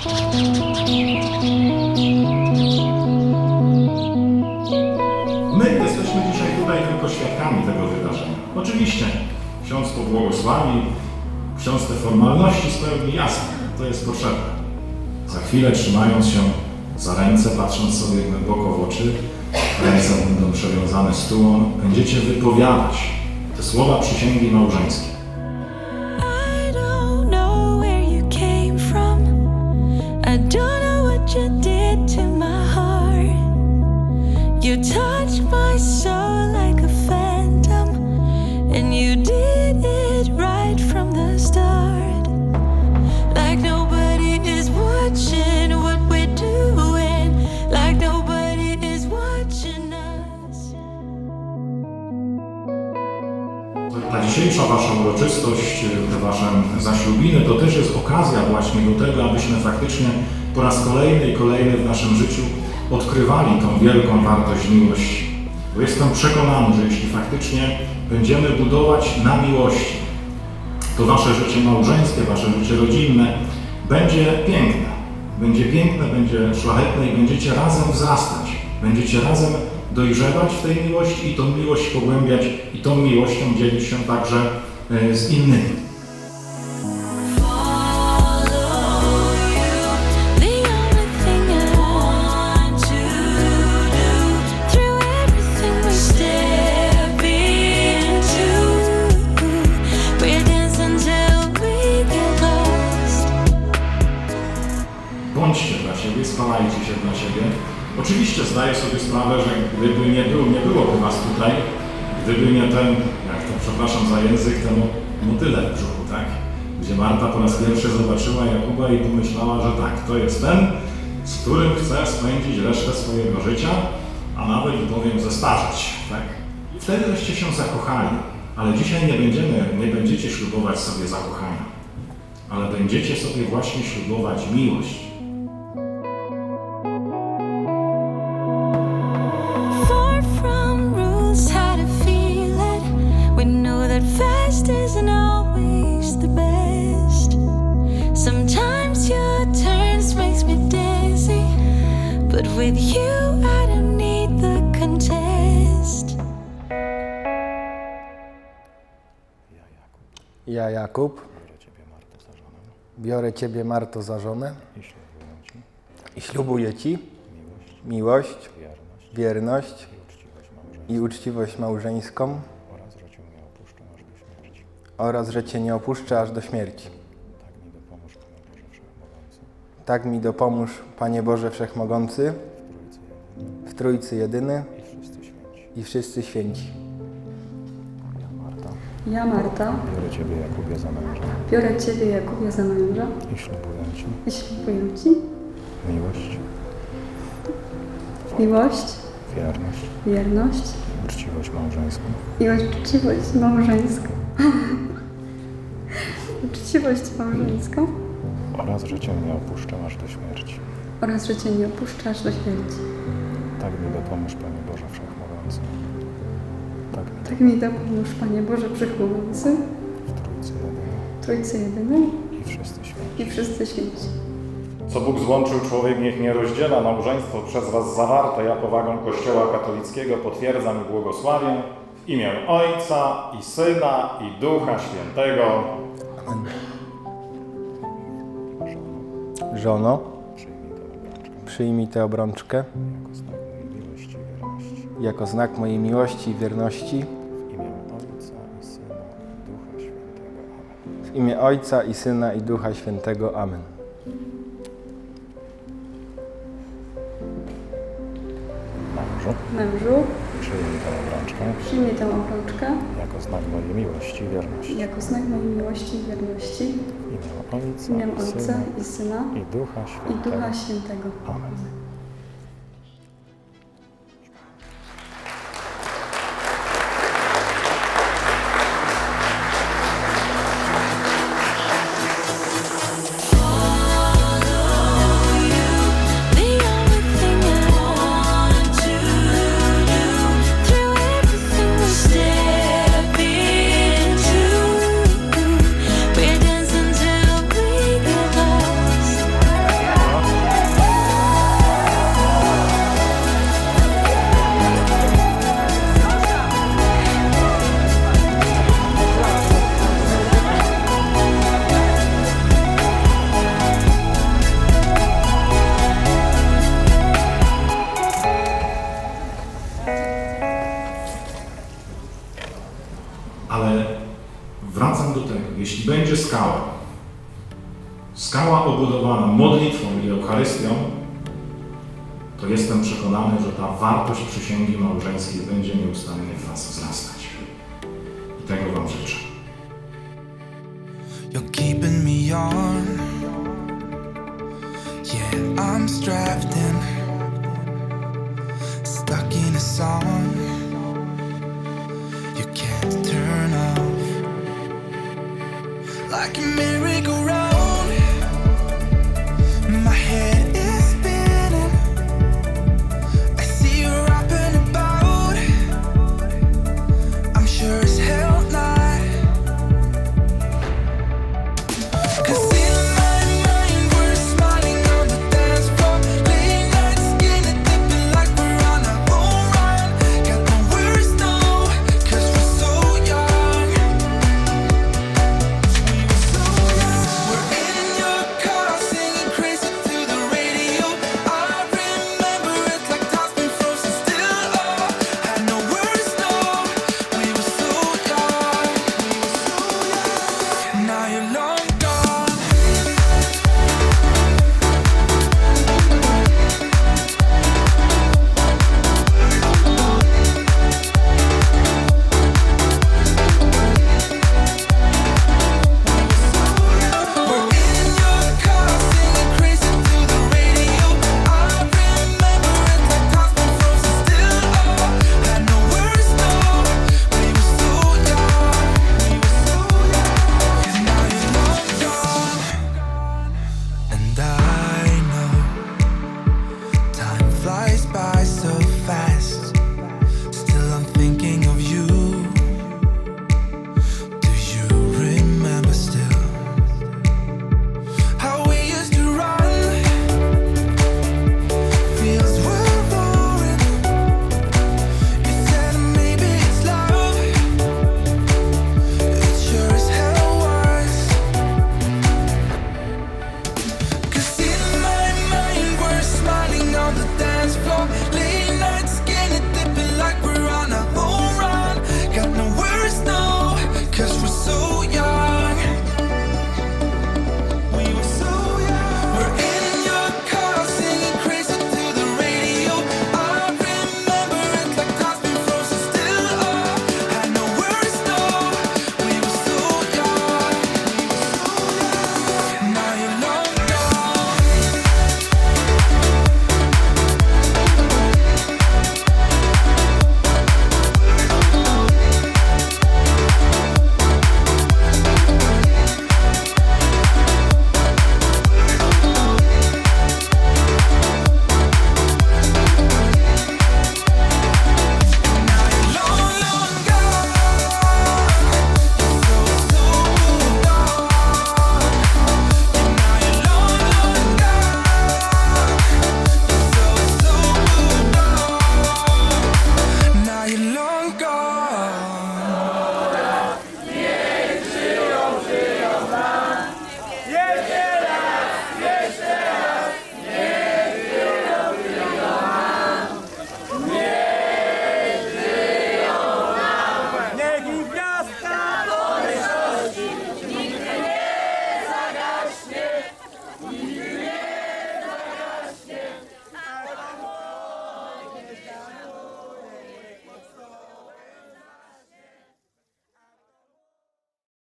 My jesteśmy dzisiaj tutaj tylko świadkami tego wydarzenia. Oczywiście, ksiądz pobłogosławi, ksiądz te formalności spełni jasne, to jest potrzebne. Za chwilę trzymając się za ręce, patrząc sobie głęboko w oczy, ręce będą przewiązane stułą, będziecie wypowiadać te słowa przysięgi małżeńskiej. Ta dzisiejsza Wasza uroczystość, te Wasze zaślubiny, to też jest okazja właśnie do tego, abyśmy faktycznie po raz kolejny i kolejny w naszym życiu odkrywali tą wielką wartość miłości. Bo jestem przekonany, że jeśli faktycznie będziemy budować na miłości, to Wasze życie małżeńskie, Wasze życie rodzinne będzie piękne. Będzie piękne, będzie szlachetne i będziecie razem wzrastać. Będziecie razem dojrzewać w tej miłości i tą miłość pogłębiać i tą miłością dzielić się także e, z innymi. Bądźcie dla siebie, spalajcie się dla siebie. Oczywiście zdaję sobie sprawę, że gdyby nie, było, nie byłoby Was tutaj, gdyby nie ten, jak to przepraszam za język, ten motyle w brzuchu, tak? Gdzie Marta po raz pierwszy zobaczyła Jakuba i pomyślała, że tak, to jest ten, z którym chce spędzić resztę swojego życia, a nawet powiem zestarzeć, tak? I wtedy żeście się zakochali, ale dzisiaj nie będziemy, nie będziecie ślubować sobie zakochania, ale będziecie sobie właśnie ślubować miłość. With you I don't need the contest. Ja, Jakub, Biorę Ciebie, Marto, za żonę. Biorę Ciebie, Marto, za żonę. I ślubuję Ci. I ślubuję Ci. Miłość, wierność, wierność. I uczciwość małżeńską. I uczciwość małżeńską. Oraz, że Cię nie opuszczę aż do śmierci. oraz, że Cię nie opuszczę aż do śmierci. Tak mi dopomóż, Panie Boże Wszechmogący, w Trójcy Jedyny i wszyscy święci. Ja, Marta, Ja, Marta, biorę Ciebie, Jakubie, za męża. Biorę Ciebie, Jakubie, za męża. I ślubuję Ci. I ślubuję Ci. Miłość, miłość, wierność. Wierność. I uczciwość małżeńską. I uczciwość małżeńską. uczciwość małżeńską oraz, że Cię nie opuszczę aż do śmierci. oraz, że Cię nie opuszczasz do śmierci. Tak mi dopomóż, Panie Boże Wszechmogący. Tak mi Tak mi dopomóż, Panie Boże Wszechmogący, w Trójcy Jedyny Trójcy Jedyny i wszyscy święci. i wszyscy święci. Co Bóg złączył, człowiek niech nie rozdziela. Małżeństwo przez Was zawarte, ja powagą Kościoła katolickiego potwierdzam i błogosławię w imię Ojca i Syna i Ducha Świętego. Żono, Przyjmij tę obrączkę. Jako znak mojej miłości i wierności. Jako znak mojej miłości i wierności. W imię Ojca i Syna i Ducha Świętego. Amen. w imię obrączkę przyjmij tę obrączkę jako znak mojej miłości i wierności jako znak mojej miłości i wierności imię Ojca, imię i Ojca Syna i Syna i Ducha i Świętego. Ducha Świętego. Amen. Skała, skała obudowana modlitwą i Eucharystią, to jestem przekonany, że ta wartość przysięgi małżeńskiej będzie nieustannie w Was wzrastać. I tego Wam życzę. You're keeping me on. Yeah, I'm strapped in, stuck in a song. You can't documentary now you know